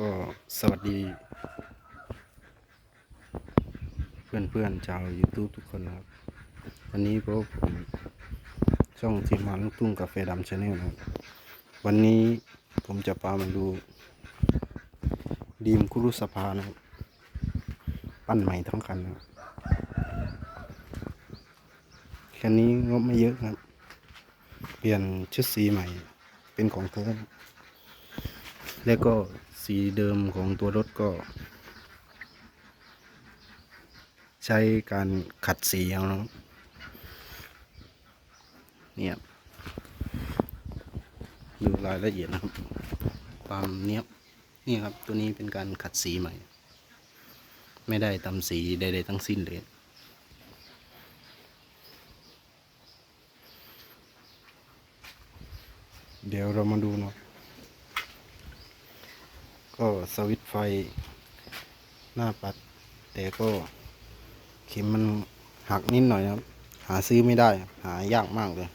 ก็สวัสดี เพื่อนๆชาว YouTube ทุกคนนะครับ วันนี้พบผมช่องทีมานลูกทุ่งกาแฟดำชาแนลนะครับ วันนี้ผมจะพามาดูดีมคุรุสภานะครับ ปั้นใหม่ทั้งคันนะครับคันนี้งบไม่เยอะครับ เปลี่ยนชุดสีใหม่เป็นของเธอแล้วก็ สีเดิมของตัวรถก็ ใช้การขัดสีเอานะเนี่ยดูรายละเอียดนะครับ ความเนี้ยบนี่ครับตัวนี้เป็นการขัดสีใหม่ ไม่ได้ตำสีใดๆทั้งสิ้นเลยเดี๋ยวเรามาดูเนาะ ก็สวิตไฟ หน้าปัด แต่ก็เข็มมันหักนิดหน่อยครับ หาซื้อไม่ได้ หายากมากเลย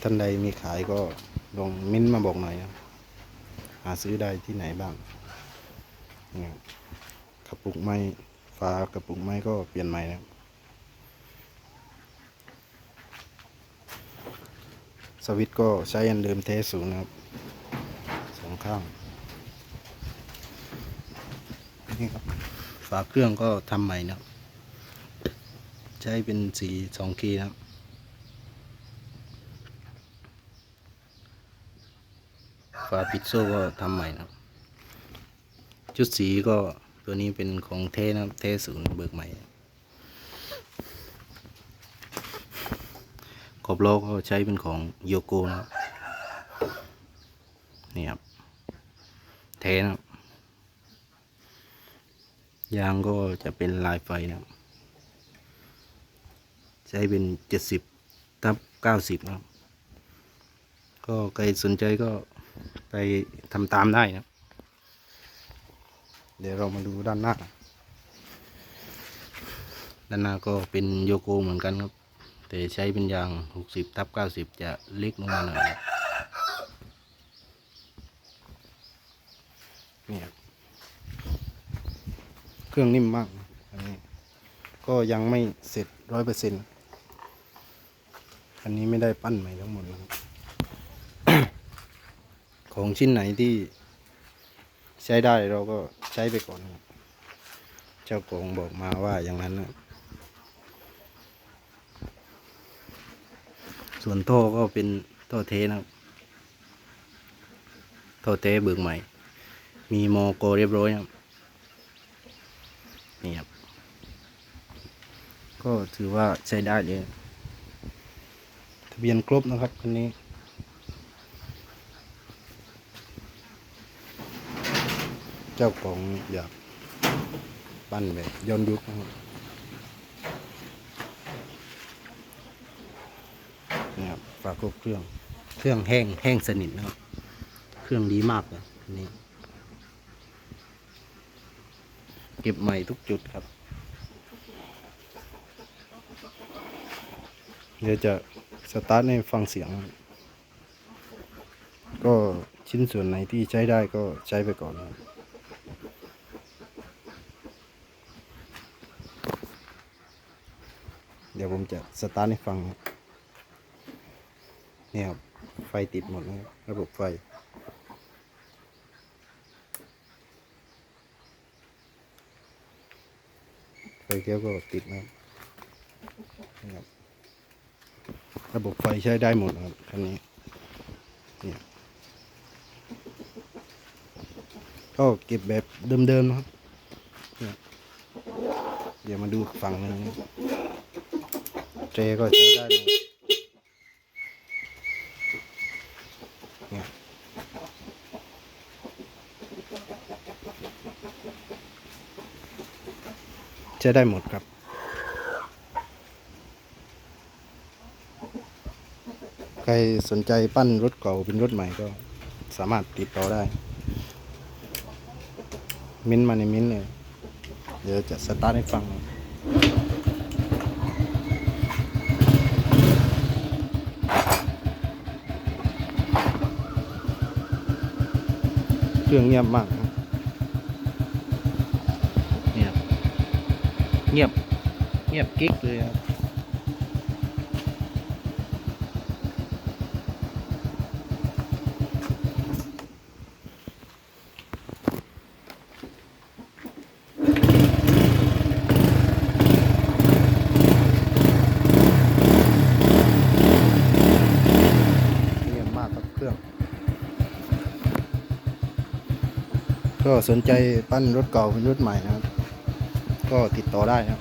ท่านใดมีขายก็ลองมิ้นต์มาบอกหน่อยครับหาซื้อได้ที่ไหนบ้างเนี่ยกระปุกไม้ฝากระปุกไม้ก็เปลี่ยนใหม่นะครับสวิตก็ใช้อันเดิมเทสูนย์นะครับ ข้างนี่ครับฝาเครื่องก็ทำใหม่นะครับ ใช้เป็นสีสองคีนะครับฝาปิดโซ่ก็ทำใหม่นะครับ ชุดสีก็ตัวนี้เป็นของเทนะครับเทศูนย์เบิกใหม่ขอบล้อก็ใช้เป็นของโยโกนะครับนี่ครับ เทนะยางก็จะเป็นลายไฟนะใช้เป็นเจ็ดสิบทับเก้าสิบนะก็ใครสนใจก็ไปทำตามได้นะเดี๋ยวเรามาดูด้านหน้า ด้านหน้าก็เป็นโยโกเหมือนกันครับ แต่ใช้เป็นยางหกสิบทับเก้าสิบจะเล็กลงมาหน่อยครับเนี่ยครับ เครื่องนิ่มมากอันนี้ก็ยังไม่เสร็จร้อยเปอร์เซ็นต์อันนี้ไม่ได้ปั้นใหม่ทั้งหมดนะครับ ของชิ้นไหนที่ใช้ได้เราก็ใช้ไปก่อนครับเจ้าของบอกมาว่าอย่างนั้นนะส่วนท่อก็เป็นท่อเทนะครับท่อเทเบิกใหม่ มีโมโกเรียบร้อยครับ นี่ครับ ก็ถือว่าใช้ได้เลย ทะเบียนครบนะครับคันนี้ เจ้าของอยากปั้นแบบย้อนยุคนะครับนี่ครับฝาครบเครื่อง เครื่องแห้งแห้งสนิทนะครับ เครื่องดีมากเลยอันนี้ เก็บใหม่ทุกจุดครับ เดี๋ยวจะสตาร์ทให้ฟังเสียง ก็ชิ้นส่วนไหนที่ใช้ได้ก็ใช้ไปก่อนครับเดี๋ยวผมจะสตาร์ทให้ฟัง เนี่ยครับ ไฟติดหมดนะระบบไฟ ไฟแก้วก็ติดนะครับ ระบบไฟใช้ได้หมดครับคันนี้เนี่ยก็เก็บแบบเดิมๆนะครับเนี่ยเดี๋ยวมาดูฝั่งหนึงเจก็ใช้ได้หมดเนี่ย ใช้ได้หมดครับ ใครสนใจปั้นรถเก่าเป็นรถใหม่ก็สามารถติดต่อได้ มิ้นมาในมิ้นเลย เดี๋ยวจะสตาร์ทให้ฟังนรื่องเงียบมาก เงียบ เงียบกิ๊กเลยครับเงียบมากตับเครื่องก็สนใจปั้นรถเก่าเป็นรถใหม่นะครับ ก็ติดต่อได้นะครับ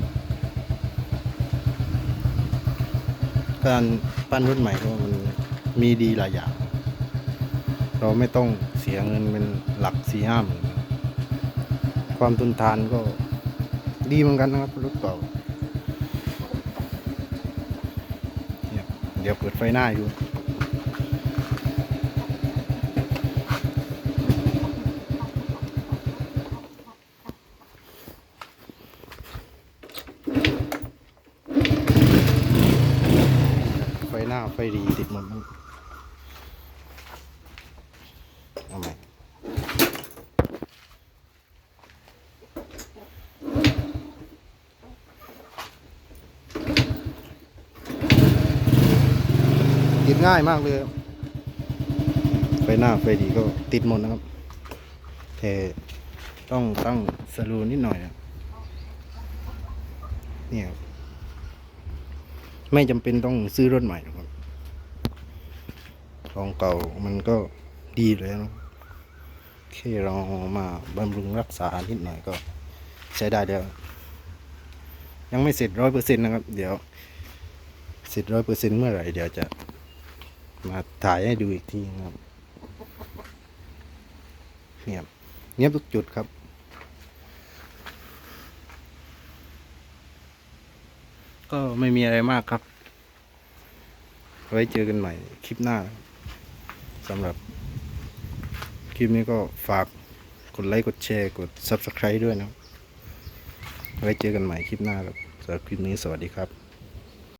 การปั้นรถใหม่ก็มันมีดีหลายอย่าง เราไม่ต้องเสียเงินเป็นหลักสี่ห้าหมื่นความทนทานก็ดีเหมือนกันนะครับรถเก่าเนี่ยเดี๋ยวเปิดไฟหน้าอยู่ ไฟดีติดหมดมั้งเอาใหม่ติดง่ายมากเลยครับไฟหน้าไฟดีก็ติดหมดนะครับ แต่ต้องตั้งสลูนิดหน่อยนะเนี่ยครับไม่จำเป็นต้องซื้อรถใหม่หรอก ครับของเก่ามันก็ดีแล้วนะแค่เรามาบำรุงรักษานิดหน่อยก็ใช้ได้แล้ว ยังไม่เสร็จร้อยเปอร์เซ็นต์นะครับ เดี๋ยว เสร็จร้อยเปอร์เซ็นต์เมื่อไหร่ เดี๋ยวจะมาถ่ายให้ดูอีกทีนะครับเงียบเงียบทุกจุดครับก็ไม่มีอะไรมากครับ ไว้เจอกันใหม่คลิปหน้า สำหรับคลิปนี้ก็ฝากกดไลค์กดแชร์กด Subscribe ด้วยนะครับไว้เจอกันใหม่คลิปหน้าครับสำหรับคลิปนี้สวัสดีครับ